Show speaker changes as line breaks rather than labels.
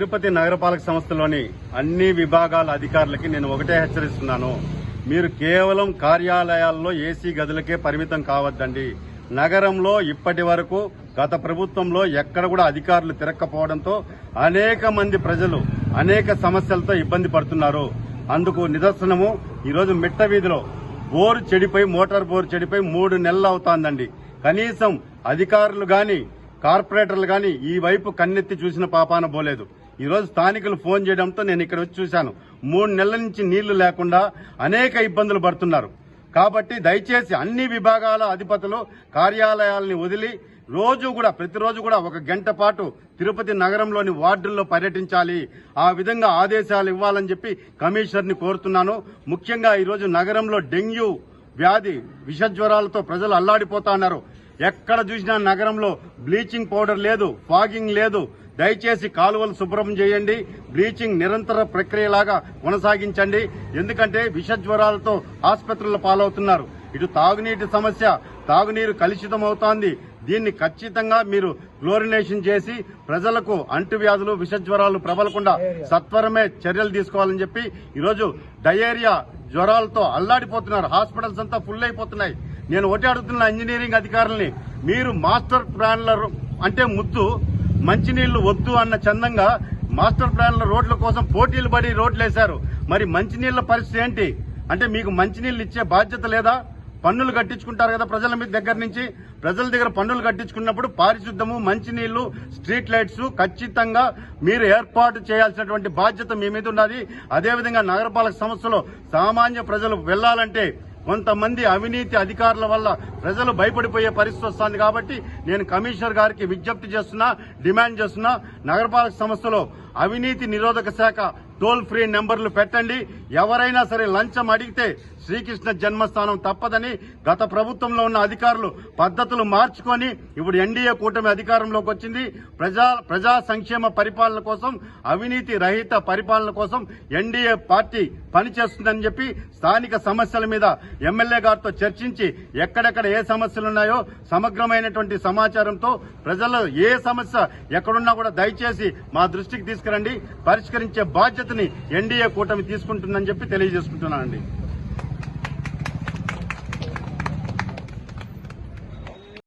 తిరుపతి నగరపాలక సంస్థలోని అన్ని విభాగాల అధికారులకి నేను ఒకటే హెచ్చరిస్తున్నాను. మీరు కేవలం కార్యాలయాల్లో ఏసీ గదులకే పరిమితం కావద్దండి. నగరంలో ఇప్పటి వరకు గత ప్రభుత్వంలో ఎక్కడ కూడా అధికారులు తిరక్కపోవడంతో అనేక మంది ప్రజలు అనేక సమస్యలతో ఇబ్బంది పడుతున్నారు. అందుకు నిదర్శనము ఈరోజు మిట్ట వీధిలో బోరు చెడిపోయి మోటార్ బోరు చెడిపోయి మూడు నెలలు అవుతోందండి. కనీసం అధికారులు గాని కార్పొరేటర్లు గాని ఈ వైపు కన్నెత్తి చూసిన పాపాన పోలేదు. ఈరోజు స్థానికులు ఫోన్ చేయడంతో నేను ఇక్కడ వచ్చి చూశాను. మూడు నెలల నుంచి నీళ్ళు లేకుండా అనేక ఇబ్బందులు పడుతున్నారు. కాబట్టి దయచేసి అన్ని విభాగాల అధిపతులు కార్యాలయాల్ని వదిలి రోజు కూడా ప్రతిరోజు కూడా ఒక గంట పాటు తిరుపతి నగరంలోని వార్డుల్లో పర్యటించాలి. ఆ విధంగా ఆదేశాలు ఇవ్వాలని చెప్పి కమిషనర్ని కోరుతున్నాను. ముఖ్యంగా ఈరోజు నగరంలో డెంగ్యూ వ్యాధి విషజ్వరాలతో ప్రజలు అల్లాడిపోతా ఉన్నారు. ఎక్కడ చూసినా నగరంలో బ్లీచింగ్ పౌడర్ లేదు ఫాగింగ్ లేదు. దయచేసి కాలువలు శుభ్రం చేయండి. బ్లీచింగ్ నిరంతర ప్రక్రియలాగా కొనసాగించండి. ఎందుకంటే విషజ్వరాలతో ఆసుపత్రుల పాలవుతున్నారు. ఇటు తాగునీటి సమస్య తాగునీరు కలుషితం అవుతోంది దీన్ని ఖచ్చితంగా మీరు క్లోరినేషన్ చేసి ప్రజలకు అంటువ్యాధులు విషజ్వరాలు ప్రబలకుండా సత్వరమే చర్యలు తీసుకోవాలని చెప్పి ఈరోజు డయేరియా జ్వరాలతో అల్లాడిపోతున్నారు. హాస్పిటల్స్ అంతా ఫుల్ అయిపోతున్నాయి. నేను ఒకటి అడుగుతున్న ఇంజనీరింగ్ అధికారుల్ని మీరు మాస్టర్ ప్లాన్ల అంటే ముద్దు మంచినీళ్ళు వద్దు అన్న చందంగా మాస్టర్ ప్లాన్ల రోడ్ల కోసం పోటీలు పడి రోడ్లు వేశారు మరి మంచినీళ్ళ పరిస్థితి ఏంటి? అంటే మీకు మంచినీళ్ళు ఇచ్చే బాధ్యత లేదా? పన్నులు కట్టించుకుంటారు కదా ప్రజల మీద దగ్గర నుంచి. ప్రజల దగ్గర పన్నులు కట్టించుకున్నప్పుడు పారిశుద్ధము మంచినీళ్ళు స్ట్రీట్ లైట్స్ ఖచ్చితంగా మీరు ఏర్పాటు చేయాల్సినటువంటి బాధ్యత మీ మీద ఉన్నది. అదేవిధంగా నగరపాలక సంస్థలో సామాన్య ప్రజలు వెళ్ళాలంటే కొంతమంది అవినీతి అధికారుల వల్ల ప్రజలు భయపడిపోయే పరిస్థితి వస్తుంది కాబట్టి నేను కమిషనర్ గారికి విజ్ఞప్తి చేస్తున్నా డిమాండ్ చేస్తున్నా నగరపాలక సంస్థలో అవినీతి నిరోధక శాఖ టోల్ ఫ్రీ నెంబర్లు పెట్టండి. ఎవరైనా సరే లంచం అడిగితే శ్రీకృష్ణ జన్మస్థానం తప్పదని గత ప్రభుత్వంలో ఉన్న అధికారులు పద్ధతులు మార్చుకొని ఇప్పుడు ఎన్డీఏ కూటమి అధికారంలోకి వచ్చింది. ప్రజా ప్రజా సంక్షేమ పరిపాలన కోసం అవినీతి రహిత పరిపాలన కోసం ఎన్డీఏ పార్టీ పనిచేస్తుందని చెప్పి స్థానిక సమస్యల మీద ఎమ్మెల్యే గారితో చర్చించి ఎక్కడెక్కడ ఏ సమస్యలు ఉన్నాయో సమగ్రమైనటువంటి సమాచారంతో ప్రజలు ఏ సమస్య ఎక్కడున్నా కూడా దయచేసి మా దృష్టికి తీసుకురండి. పరిష్కరించే బాధ్యతని ఎన్డీఏ కూటమి తీసుకుంటుందని చెప్పి తెలియజేసుకుంటున్నానండి.